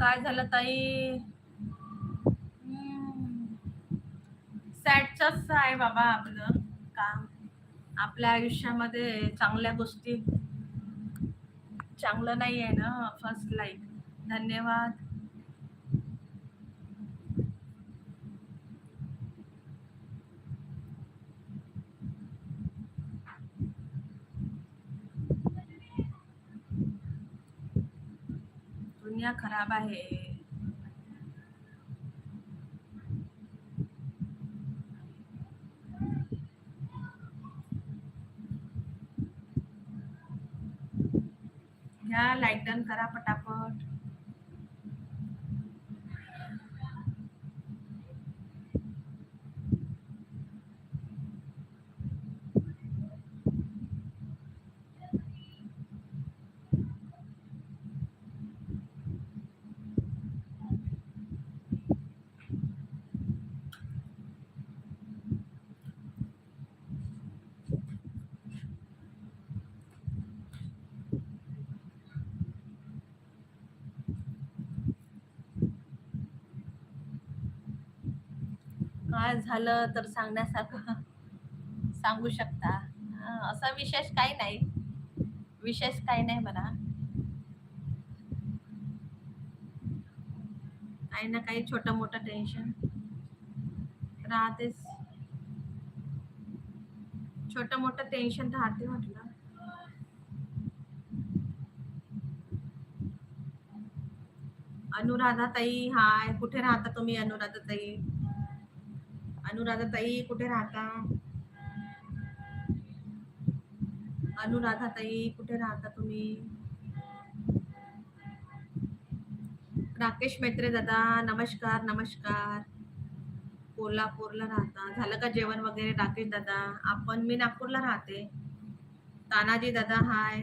काय झालं ताई? सॅडच आहे बाबा आपलं काम. आपल्या आयुष्यामध्ये चांगल्या गोष्टी चांगलं नाही आहे ना फर्स्ट लाईफ धन्यवाद दुनिया खराब आहे. घ्या लाईक डन करा पटापट काय झालं तर सांगण्यासारखं सांगू शकता. असा असं विशेष काही नाही. विशेष काही नाही म्हणा. काही ना काही छोटं मोठं टेन्शन राहतेच. छोटं मोठं टेन्शन राहते म्हटलं. अनुराधा ताई हाय. कुठे राहता तुम्ही अनुराधा ताई अनुराधा ताई कुठे राहता? अनुराधा ताई कुठे राहता तुम्ही? राकेश मेत्रे दादा नमस्कार नमस्कार. कोल्हापूरला राहता. झालं का जेवण वगैरे राकेश दादा? आपण मी नागपूरला राहते. तानाजी दादा हाय.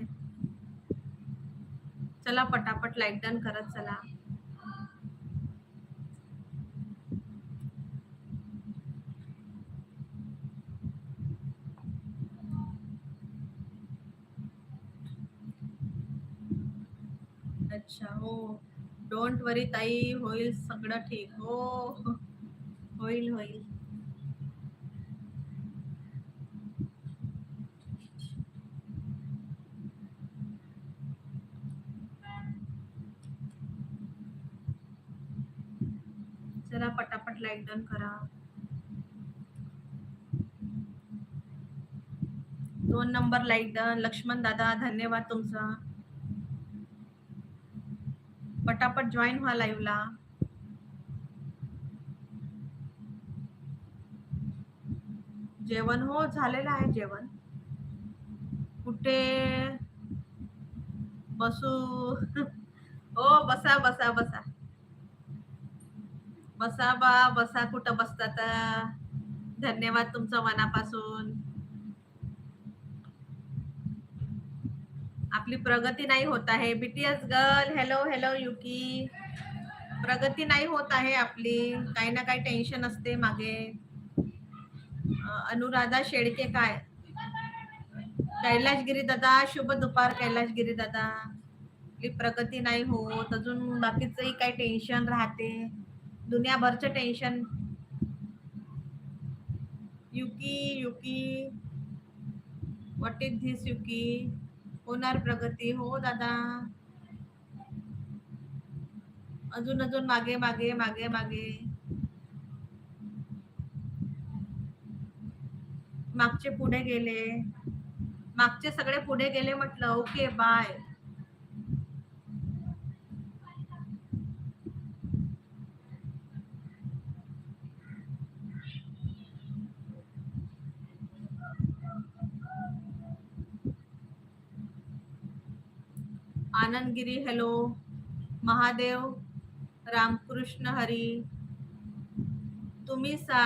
चला पटापट लाईक डन करत चला. अच्छा हो. डोंट वरी ताई होईल सगळं ठीक. हो होईल होईल. चला पटापट लाईक डन करा. दोन नंबर लाईक डन लक्ष्मण दादा धन्यवाद तुमचा. पटापट जॉईन व्हा लाईव्हला जेवण हो झालेलं आहे जेवण. कुठे? बसू. हो बसा बसा बसा. बसा बा बसा कुठं बसतात धन्यवाद तुमचं मनापासून. आपली प्रगती नाही होत आहे. BTS girl hello hello Yuki Pragati नाही होत आहे आपली. काही ना काही टेन्शन असते मागे. अनुराधा शेळके काय? कैलाशगिरी दादा शुभ दुपार कैलाशगिरी दादा. आपली प्रगती नाही होत. अजून बाकीचंही काही टेन्शन राहते. दुनियाभरचं tension Yuki Yuki what is this Yuki होणार प्रगती. हो दादा. अजून अजून मागे मागे मागे मागे. मागचे पुढे गेले. मागचे सगळे पुढे गेले म्हटलं okay bye Anandgiri hello Mahadev Ramkrishna Hari. तुम्ही सा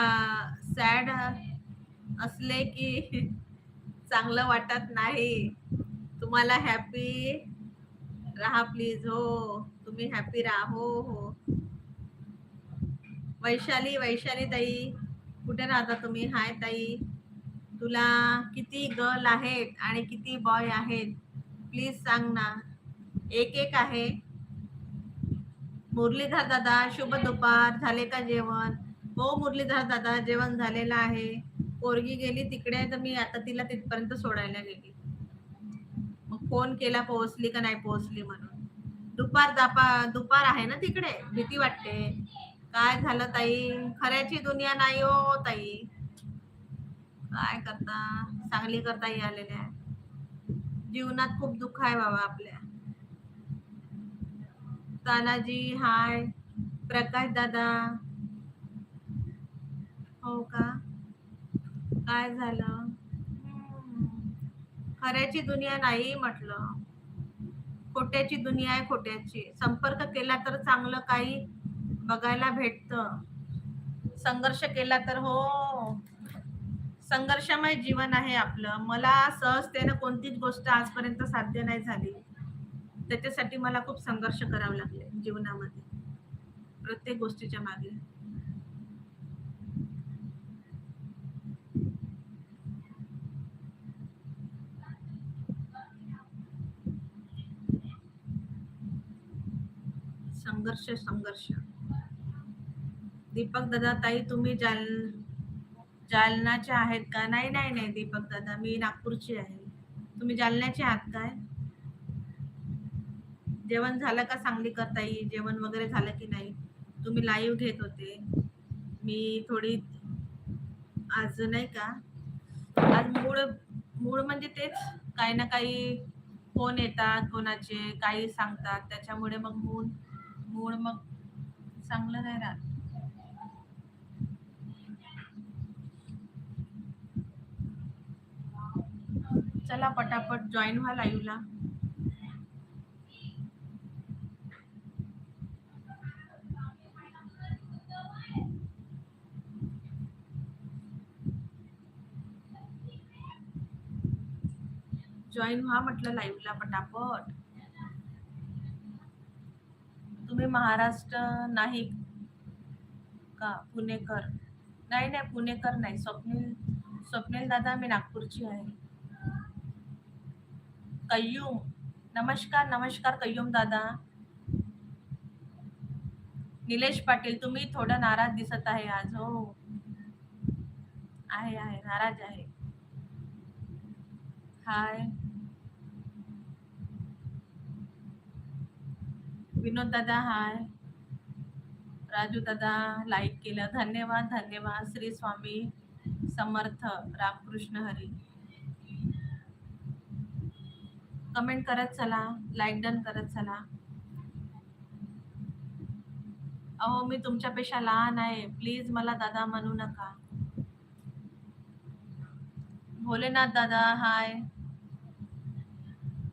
सॅड असले की चांगलं वाटत नाही. तुम्हाला हॅपी राहा प्लीज हो. तुम्ही हॅपी राहा हो हो. वैशाली वैशाली ताई कुठे राहता तुम्ही? हाय ताई. तुला किती गर्ल आहेत आणि किती बॉय आहेत? प्लीज सांग ना. एक एक आहे. मुरलीधर दादा शुभ दुपार झाले का जेवण? हो मुरलीधर दादा जेवण झालेलं आहे. पोरगी गेली तिकडे तर मी आता तिला तिथपर्यंत सोडायला गेली. मग फोन केला पोहोचली का नाही पोहोचली म्हणून. दुपार दापा दुपार आहे ना तिकडे? भीती वाटते. काय झालं ताई? खऱ्याची दुनिया नाही हो ताई. काय करता? चांगली करता आलेल्या. जीवनात खूप दुःख आहे बाबा आपल्या. तानाजी हाय. प्रकाश दादा. हो का? काय झालं? खऱ्याची दुनिया नाही म्हटलं. खोट्याची दुनिया आहे खोट्याची. संपर्क केला तर चांगलं काही बघायला भेटतं. संघर्ष केला तर हो. संघर्षमय जीवन आहे आपलं. मला सहजतेनं कोणतीच गोष्ट आजपर्यंत साध्य नाही झाली. त्याच्यासाठी मला खूप संघर्ष करावे लागले जीवनामध्ये. प्रत्येक गोष्टीच्या मागे. संघर्ष संघर्ष. दीपक दादा ताई तुम्ही जाल जालनाचे आहेत का? नाही नाही नाही दीपक दादा मी नागपूरची आहे. तुम्ही जालन्याचे आहात काय? जेवण झालं का सांगली करता येईल जेवण वगैरे झालं की नाही? तुम्ही लाईव्ह घेत होते. मी थोडी आज नाही का आज मूळ मूळ म्हणजे तेच काही ना काही फोन येतात कोणाचे काही सांगतात. त्याच्यामुळे मग मूळ मूळ मग चांगलं नाही राहत. चला पटापट जॉईन व्हा लाईव्हला जॉईन व्हा म्हटलं लाईव्हला पटापट. तुम्ही महाराष्ट्र नाही का? पुणेकर. नाही नाही पुणेकर नाही. स्वप्नील स्वप्नील दादा मी नागपूरची आहे. कय्यूम. नमस्कार नमस्कार कय्यूम दादा. निलेश पाटील तुम्ही थोडं नाराज दिसत आहे आज हो. आहे आहे. नाराज आहे. हाय विनोद दादा हाय. राजू दादा लाईक केलं. धन्यवाद धन्यवाद. श्री स्वामी समर्थ. रामकृष्ण हरी. कमेंट करत चला. लाईक डन करत चला. अहो मी तुमच्यापेक्षा लहान आहे. प्लीज मला दादा म्हणू नका. भोलेनाथ दादा हाय.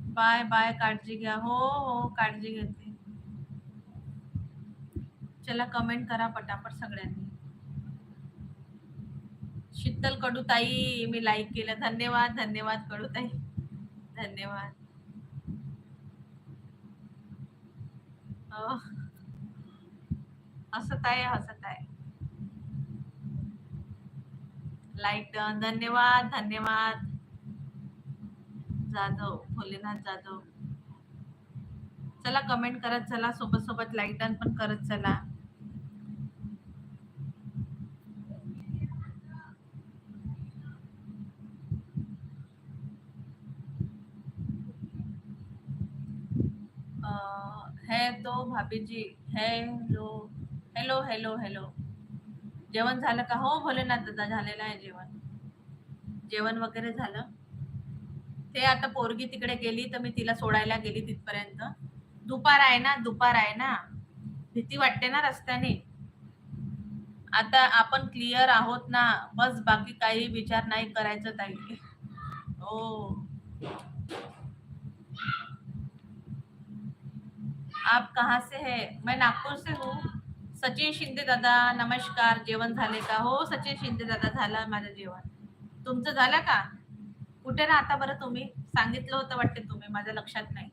बाय बाय काळजी घ्या. हो हो. काळजी घेते. चला कमेंट करा पटापट सगळ्यांनी. शीतल कडूताई मी लाईक केलं. धन्यवाद धन्यवाद कडूताई. धन्यवाद. हसत आहे हसत आहे. लाईक डन धन्यवाद धन्यवाद. जाधव भोलेनाथ जाधव. चला कमेंट करत चला. सोबत सोबत लाईक डन पण करत चला है तो भाभी जी हॅलो हॅलो हॅलो हॅलो. जेवण झालं का? हो भोलेनाथ दादा झालेलं आहे जेवण. जेवण वगैरे झालं. ते आता पोरगी तिकडे गेली तर मी तिला सोडायला गेली तिथपर्यंत. दुपार आहे ना दुपार आहे ना. भीती वाटते ना रस्त्याने. आता आपण क्लिअर आहोत ना. बस बाकी काही विचार नाही करायचं ताई. हो. आप कहाँ से है? मैं नागपूर से हूँ। सचिन शिंदे दादा नमस्कार। जेवण झाले का? हो सचिन शिंदे दादा झालं माझं जेवण. तुमचं झालं का? कुठे राहता बरं तुम्ही? सांगितलं होतं वाटते तुम्ही माझ्या लक्षात नाही.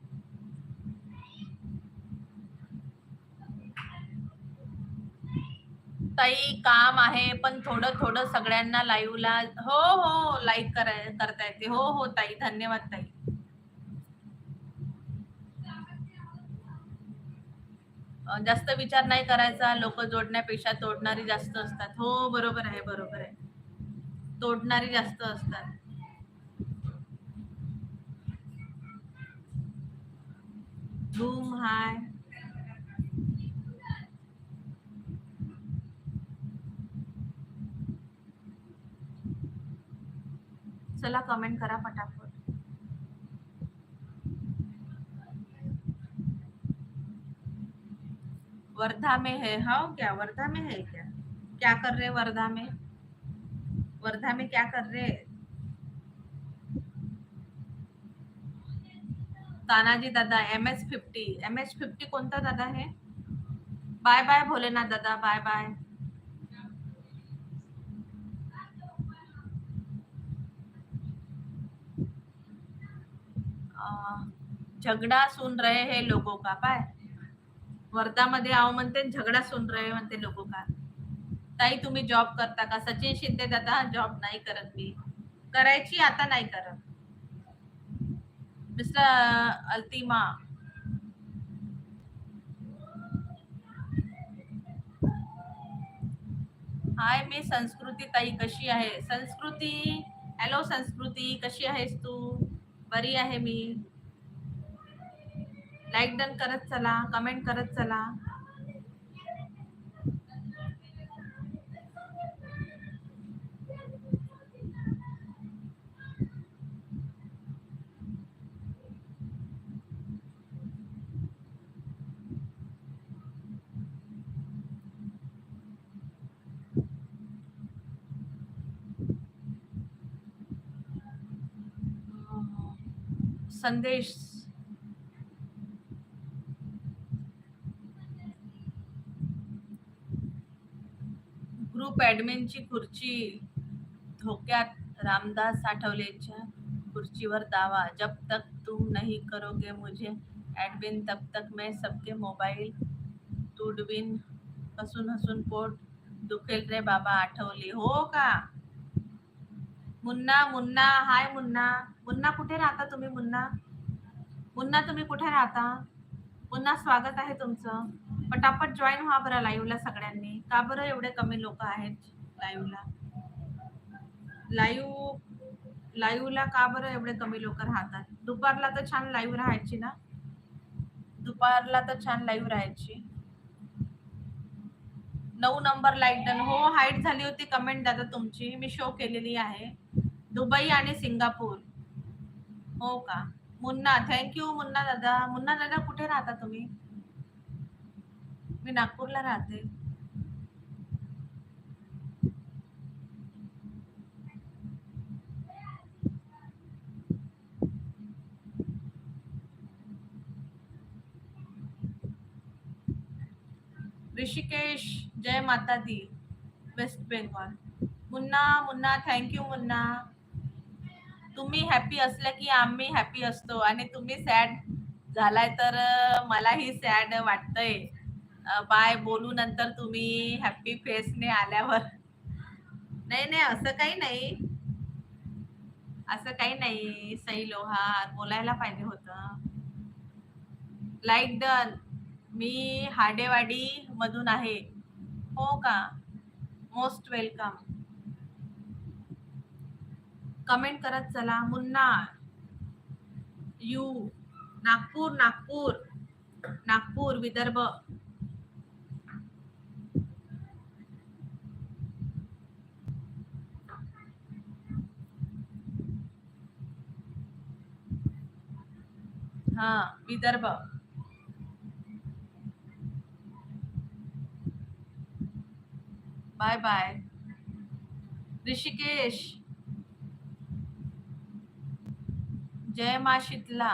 ताई काम आहे पण थोडं थोडं सगळ्यांना लाईव्हला हो हो लाईक कराय करता येते. हो हो ताई. धन्यवाद ताई. जास्त विचार नाही करायचा. लोक जोडण्यापेक्षा तोडणारी जास्त असतात. हो बरोबर आहे बरोबर आहे. तोडणारी जास्त असतात. धूम हाय. चला कमेंट करा पटापट. वर्धा में है हाँ क्या वर्धा में है क्या? क्या कर रहे वर्धा में? वर्धा में क्या कर रहे? तानाजी दादा M S fifty M S fifty कोणता दादा है? बाय बाय भोलेनाथ दादा बाय बाय झगडा सुन रहे हे लोगों का पाय वर्धामध्ये आव म्हणते झगडा सुन रहे म्हणते लोक का? ताई तुम्ही जॉब करता का? सचिन शिंदे दादा जॉब नाही करत मी. करायची आता नाही करत. मिस्टर अल्तिमा. हाय मी संस्कृती ताई कशी आहे? संस्कृती हॅलो संस्कृती कशी आहेस तू? बरी आहे मी. लाईक डन करत चला कमेंट करत चला. संदेश. ग्रुप ऍडमिनची खुर्ची धोक्यात रामदास साठवलेच्या खुर्चीवर दावा जब तक तुम नहीं करोगे मुझे. ॲडमिन तब तक मैं सबके मोबाईल तुडवीन हसून हसून पोट दुखेल रे बाबा आठवली. हो का? मुन्ना मुन्ना हाय मुन्ना. मुन्ना कुठे राहता तुम्ही मुन्ना? मुन्ना तुम्ही कुठे राहता? पुन्हा स्वागत आहे तुमचं. पटापट जॉईन व्हा बरं लाईव्हला सगळ्यांनी. का बरं एवढे कमी लोक आहेत लाईव्हला लाईव्ह लाईव्हला का बरं एवढे कमी लोक राहतात? दुपारला तर छान लाईव्ह राहायची ना? दुपारला तर छान लाईव्ह राहायची. नऊ नंबर लाइट डन हो हाईट झाली होती कमेंट दादा तुमची. मी शो केलेली आहे. दुबई आणि सिंगापूर. हो का? मुन्ना थँक्यू मुन्ना दादा. मुन्ना दादा कुठे राहता तुम्ही? मी नागपूरला राहते. ऋषिकेश जय माता दी waste Bengal. Munna Munna thank you Munna. तुम्ही हॅपी असलं की आम्ही हॅपी असतो आणि तुम्ही सॅड झालाय तर मलाही सॅड वाटतंय. बाय बोलू नंतर तुम्ही हॅपी फेसने आल्यावर. नाही नाही असं काही नाही. असं काही नाही. सई लोहार बोलायला पाहिजे होतं. लाईक डन मी हाडेवाडी मधून आहे. हो का? मोस्ट वेलकम कमेंट करत चला. मुन्ना यू. नागपूर नागपूर. नागपूर विदर्भ. हा विदर्भ. Bye bye Rishikesh. जय मा Sheetala.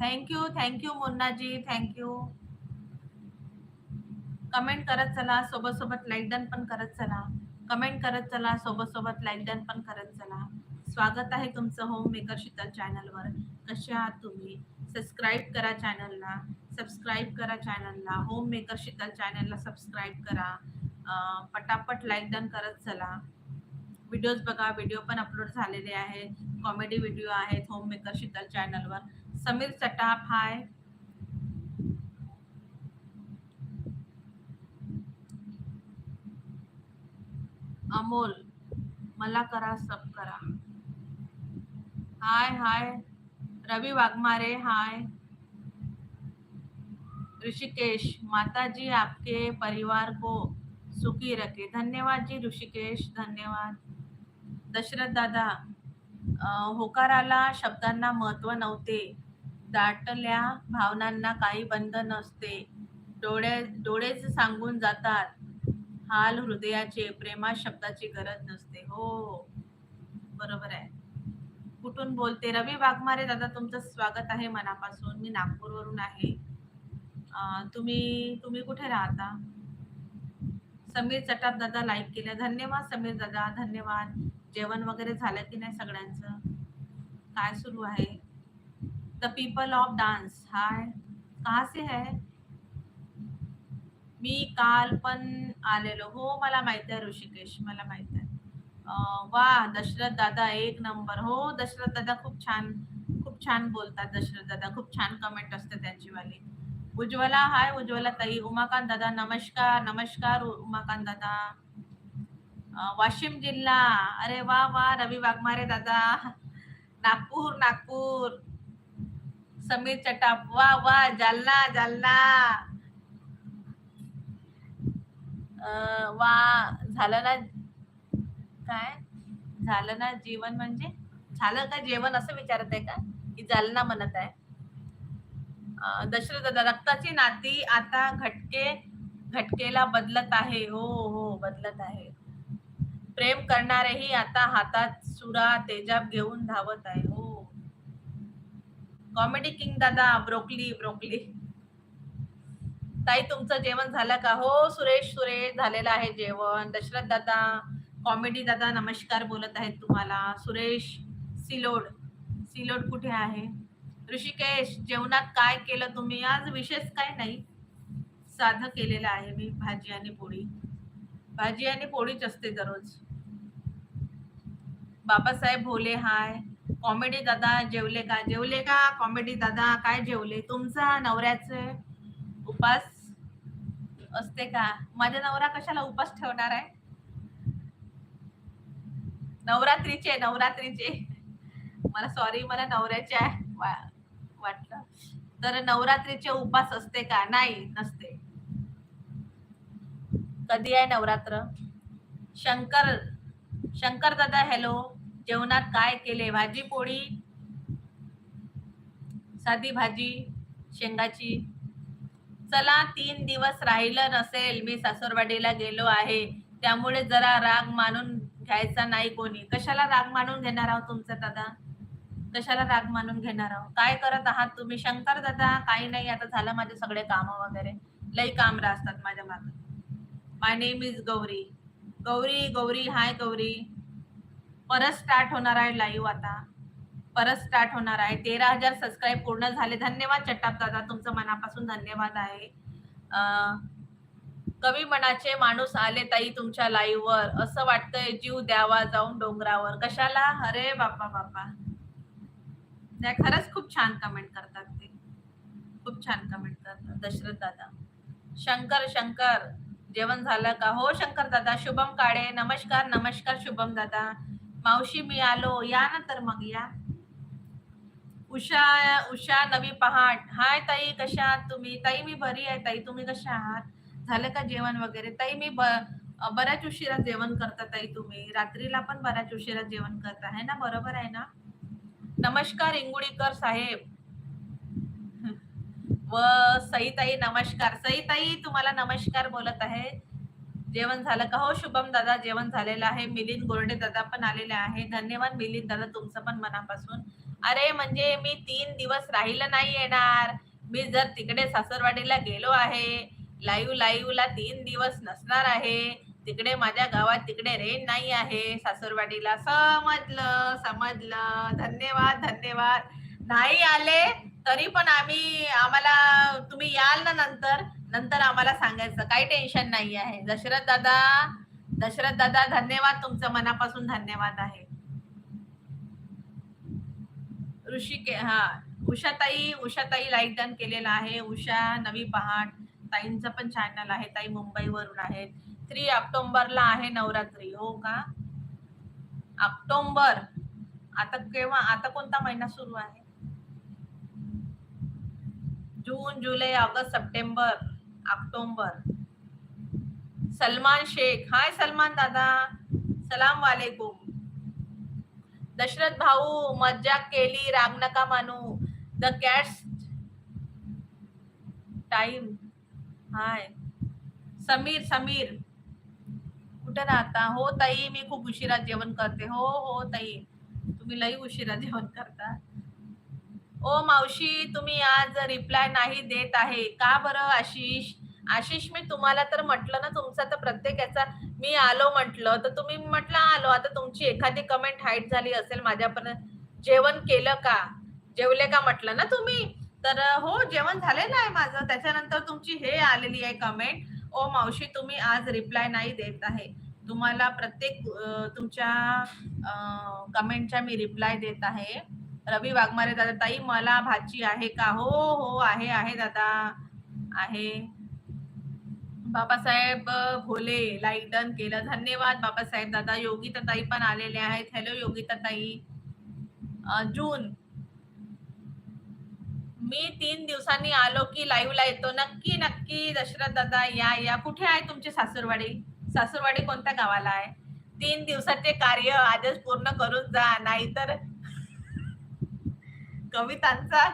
Thank you thank you Munnaji thank you comment करत चला सोबत सोबत लाईक डन पण करत चला. कमेंट करत चला सोबत सोबत लाईक डन पण करत चला. स्वागत आहे तुमचं होम मेकर शीतल चॅनलवर कसे आहात तुम्ही? सबस्क्राईब करा चॅनलला सबस्क्राईब करा चॅनलला होम मेकर शीतल चॅनलला सबस्क्राईब करा. पटापट लाईक डन करत चला. व्हिडिओज बघा. व्हिडिओ पण अपलोड झालेले आहेत. कॉमेडी व्हिडिओ आहेत होम मेकर शीतल चॅनलवर समीर चटाप हाय अमोल मला करा सब करा. हाय हाय. रवी वाघमारे हाय. ऋषिकेश माता जी आपके परिवार को सुखी रखे. धन्यवाद जी ऋषिकेश धन्यवाद. दशरथ दादा होकाराला शब्दांना महत्त्व नव्हते. दाटल्या भावनांना काही बंध नसते. डोळे डोळेच सांगून जातात. हाल हृदयाचे प्रेमा शब्दाची गरज नसते. हो बरोबर आहे. कुठून बोलते? रवी वाघमारे दादा तुमचं स्वागत आहे मनापासून. मी नागपूरवरून आहे. तुम्ही तुम्ही कुठे राहता? समीर चटाप दादा लाईक केलं. धन्यवाद समीर दादा. धन्यवाद. जेवण वगैरे झालं की नाही सगळ्यांचं? काय सुरू आहे? The people of dance hi कहा से है? मी काल पण आलेलो. हो मला माहीत आहे ऋषिकेश. मला माहीत आहे. वा दशरथ दादा एक नंबर. हो दशरथ दादा खूप छान खूप छान बोलतात दशरथ दादा. खूप छान कमेंट असते त्यांची वाली उज्ज्वला हाय उज्ज्वला ताई. उमाकांत दादा नमस्कार नमस्कार उमाकांत दादा. वाशिम जिल्हा. अरे वा वा रवी वाघमारे दादा. नागपूर नागपूर. समीर चटाप. वा वा जालना जालना. वा झालं ना काय? झालं ना जीवन म्हणजे? झालं का जेवण असं विचारत आहे का? की ना म्हणत आहे. दशरथ दादा रक्ताची नाती आता घटके घटकेला बदलत आहे. हो हो बदलत आहे. प्रेम करणारेही आता हातात सुरा तेजाब घेऊन धावत आहे. हो. कॉमेडी किंग दादा ब्रोकली ब्रोकली. ताई तुमचं जेवण झालं का? हो सुरेश सुरेश झालेलं आहे जेवण. दशरथ दादा कॉमेडी दादा नमस्कार बोलत आहेत तुम्हाला. सुरेश सिलोड सिलोड कुठे आहे? ऋषिकेश जेवणात काय केलं तुम्ही? आज विशेष काय नाही. साधं केलेलं आहे मी भाजी आणि पोळी. भाजी आणि पोळीच असते दररोज. बाबासाहेब भोले हाय. कॉमेडी दादा जेवले का? जेवले का? कॉमेडी दादा काय जेवले? तुमचा नवऱ्याचे उपास असते का? माझा नवरा कशाला उपास ठेवणार आहे? नवरात्रीचे नवरात्रीचे. मला सॉरी मला नवऱ्याचे आहे वा- वाटलं. तर नवरात्रीचे उपास असते का? नाही नसते. कधी आहे नवरात्र? शंकर शंकर दादा हॅलो जेवणात काय केले? भाजी पोळी? साधी भाजी शेंगाची? चला तीन दिवस राहिलं नसेल. मी सासूरवाडीला गेलो आहे. त्यामुळे जरा राग मानून घ्यायचा नाही कोणी. कशाला राग मानून घेणार आहोत तुमचा दादा? कशाला राग मानून घेणार आहोत? काय करत आहात तुम्ही? शंकर दादा काही नाही आता झालं माझे सगळे काम वगैरे. लई काम असतात माझ्या मागे. My name is Gauri. Gauri Gauri hi Gauri. परत स्टार्ट होणार आहे लाईव्ह आता. परत स्टार्ट होणार आहे. तेरा हजार सबस्क्राईब पूर्ण झाले. धन्यवाद चट्टाप दादा. तुमचं मनापासून धन्यवाद आहे. कवी मनाचे माणूस आले ताई तुमच्या लाईव्ह वर. असं वाटतंय जीव द्यावा जाऊन डोंगरावर. कशाला? अरे बापा बापा त्या खरंच खूप छान कमेंट करतात ते. खूप छान कमेंट करतात दशरथ दादा. शंकर शंकर. जेवण झालं का? हो शंकर दादा. शुभम काळे. नमस्कार नमस्कार शुभम दादा. मावशी मी आलो. या ना तर मग या. उषा उषा नवी पहाट. हाय ताई कशा आहात तुम्ही? ताई मी बरी आहे ताई. तुम्ही कशा आहात? झालं का जेवण वगैरे? ताई मी ब बऱ्याच उशिरा जेवण करता ताई तुम्ही. रात्रीला पण बऱ्याच उशिरा जेवण करता. है ना? बरोबर आहे ना? नमस्कार इंगुडीकर साहेब. व सईताई नमस्कार. सईताई तुम्हाला नमस्कार बोलत आहे. जेवण झालं का? हो शुभम दादा जेवण झालेलं आहे. मिलिंद गोरडे दादा पण आलेले आहे. धन्यवाद मिलिंद दादा तुमचं पण मनापासून. अरे म्हणजे मी तीन दिवस राहिलं नाही येणार. मी जर तिकडे सासरवाडीला गेलो आहे लाईव्ह लाईव्हला तीन दिवस नसणार आहे. तिकडे माझ्या गावात तिकडे रेंज नाही आहे. सासूरवाडीला समजलं समजलं. धन्यवाद धन्यवाद. नाही आले तरी पण आम्ही आम्हाला तुम्ही याल ना नंतर. नंतर आम्हाला सांगायचं काही टेन्शन नाही आहे. दशरथ दादा दशरथ दादा धन्यवाद. तुमचं मनापासून धन्यवाद आहे. ऋषिके हा. उषाताई उषाताई लाईक डन केलेला आहे. उषा नवी पहाट. ताईंचा पण चॅनल आहे ताई मुंबईवरून आहेत. थ्री ऑक्टोबरला आहे नवरात्री हो का? ऑक्टोबर. आता केव्हा? आता कोणता महिना सुरू आहे? जून जुलै August September October. Salman Shaikh. Hi Salman दादा. सलाम वालेकुम. दशरथ भाऊ मज्जा केली राग नका मानू. The cats time hi. Sameer Sameer. कुठे राहता? हो ताई मी खूप उशिरा जेवण करते. हो हो ताई. तुम्ही लई उशिरा जेवण करता. ओ मावशी तुम्ही आज रिप्लाय नाही देत आहे. का बरं आशिष? आशिष मी तुम्हाला तर म्हटलं ना तुमचा तर प्रत्येक याचा मी आलो म्हटलं. तर तुम्ही म्हटलं आलो आता तुमची एखादी कमेंट हाईट झाली असेल माझ्यापर्यंत. जेवण केलं का? जेवले का म्हटलं ना तुम्ही? तर हो जेवण झालेलं आहे माझं. त्याच्यानंतर तुमची हे आलेली आहे कमेंट ओ मावशी तुम्ही आज रिप्लाय नाही देत आहे. तुम्हाला प्रत्येक तुमच्या कमेंटच्या मी रिप्लाय देत आहे. रवी वाघमारे दादा ताई मला भाची आहे का? हो हो आहे आहे दादा आहे. बाबासाहेब भोले लाईक डन केलं. धन्यवाद बाबासाहेब दादा. योगिता ताई पण आलेले आहेत. हॅलो योगिता ताई. जून. मी तीन दिवसांनी आलो की लाईव्हला येतो. नक्की नक्की दशरथ दादा या या. कुठे आहे तुमची सासूरवाडी? सासूरवाडी कोणत्या गावाला आहे? तीन दिवसाचे कार्य आजच पूर्ण करून जा नाहीतर कवितांचा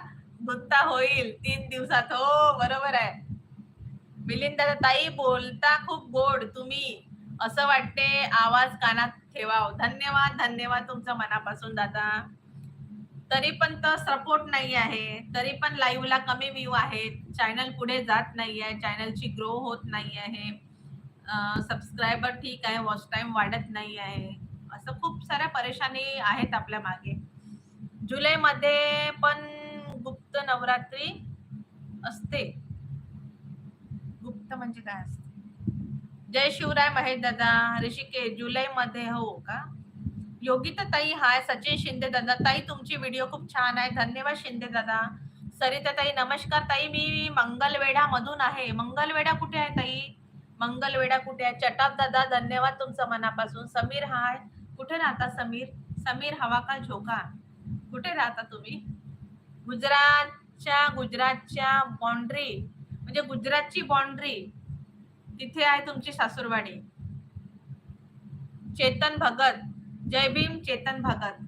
गुत्ता होईल. तीन दिवसात. हो बरोबर आहे. मिलिंद दादा ताई बोलता खूप गोड. तुम्ही असं वाटते आवाज कानात ठेवाव. धन्यवाद धन्यवाद तुमचा मनापासून दादा. तरी पण तर सपोर्ट नाही आहे. तरी पण लाईव्हला कमी व्ह्यू आहेत. चॅनल पुढे जात नाही आहे. चॅनलची ग्रो होत नाही आहे. सबस्क्रायबर ठीक आहे. वॉच टाइम वाढत नाही आहे. असं खूप साऱ्या परेशानी आहेत आपल्या मागे. जुलैमध्ये पण गुप्त नवरात्री असते. गुप्त म्हणजे काय असते? जय शिवराय महेश दादा. ऋषिकेश जुलैमध्ये हो का? योगिता ताई हाय सचिन शिंदे दादा. ताई तुमची व्हिडिओ खूप छान आहे. धन्यवाद शिंदे दादा. सरिता ताई नमस्कार ताई. मी मंगलवेढा मधून आहे. मंगलवेढा कुठे आहे ताई? मंगलवेढा कुठे आहे? चटाप दादा धन्यवाद तुमचं मनापासून. समीर हाय. कुठे राहता समीर? समीर हवा का झोका? कुठे राहता तुम्ही? गुजरातच्या गुजरातच्या बाउंड्री म्हणजे गुजरातची बाउंड्री तिथे आहे तुमची सासूरवाडी. चेतन भगत. जय भीम चेतन भगत.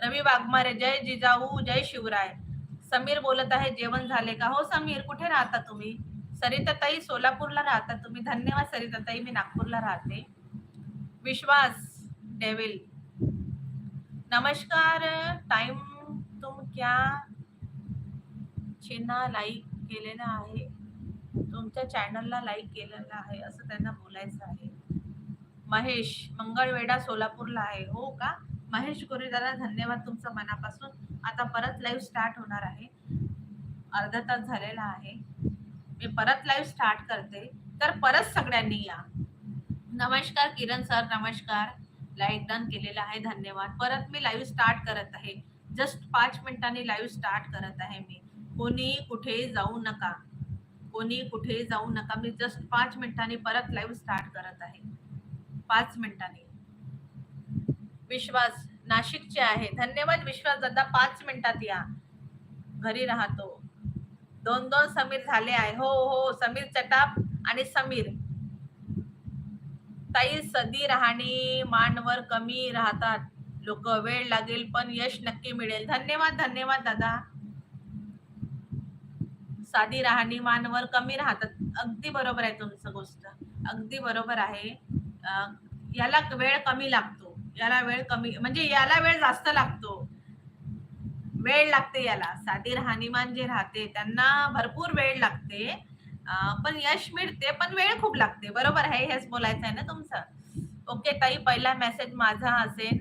रवी वाघमारे जय जिजाऊ जय शिवराय. समीर बोलत आहे जेवण झाले का? हो समीर कुठे राहता तुम्ही? सरिताताई सोलापूरला राहता तुम्ही? धन्यवाद सरिताताई मी नागपूरला राहते. विश्वास डेविल नमस्कार टाइम तुम क्या चिन्हा लाईक केलेलं आहे? तुमच्या चॅनलला लाईक केलेलं आहे असं त्यांना बोलायचं आहे. महेश मंगळवेढा सोलापूरला आहे. हो का? महेश गोरेदारा धन्यवाद तुमचं मनापासून. आता परत लाईव्ह स्टार्ट होणार आहे. अर्धा तास झालेला आहे. मी परत लाईव्ह स्टार्ट करते. तर परत सगळ्यांनी या. नमस्कार किरण सर नमस्कार. लाईक डन केलेला आहे. धन्यवाद. परत मी लाईव्ह स्टार्ट करत आहे. जस्ट पाच मिनिटांनी लाईव्ह स्टार्ट करत आहे मी. कोणी कुठे जाऊ नका. कोणी कुठे जाऊ नका. मी जस्ट पाच मिनिटांनी परत लाईव्ह स्टार्ट करत आहे. पाच मिनिटांनी. विश्वास नाशिकचे आहे. धन्यवाद विश्वास दादा पाच मिनिटात या. घरी राहतो. दोन दोन समीर झाले आहे. हो हो समीर चटाप आणि समीर. ताई सदी राहणी मानवर कमी राहतात. लोक वेळ लागेल पण यश नक्की मिळेल. धन्यवाद धन्यवाद दादा. साधी राहणी मानवर कमी राहतात. अगदी बरोबर आहे तुमचं गोष्ट. अगदी बरोबर आहे. याला वेळ कमी लागतो. याला वेळ कमी म्हणजे याला वेळ जास्त लागतो. वेळ लागते याला. साधी राहणीमान जे राहते त्यांना भरपूर वेळ लागते. पण यश मिळते पण वेळ खूप लागते. बरोबर आहे हेच बोलायचं आहे ना तुमचं? ओके ताई पहिला मेसेज माझा असेल.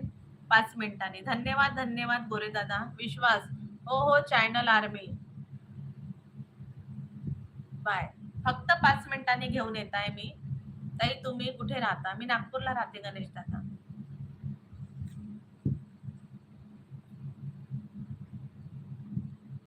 पाच मिनिटांनी. धन्यवाद धन्यवाद गोरे दादा. विश्वास. हो हो चॅनल आर्मी बाय. फक्त पाच मिनिटांनी घेऊन येत आहे मी. ताई तुम्ही कुठे राहता? मी नागपूरला राहते गणेश दादा.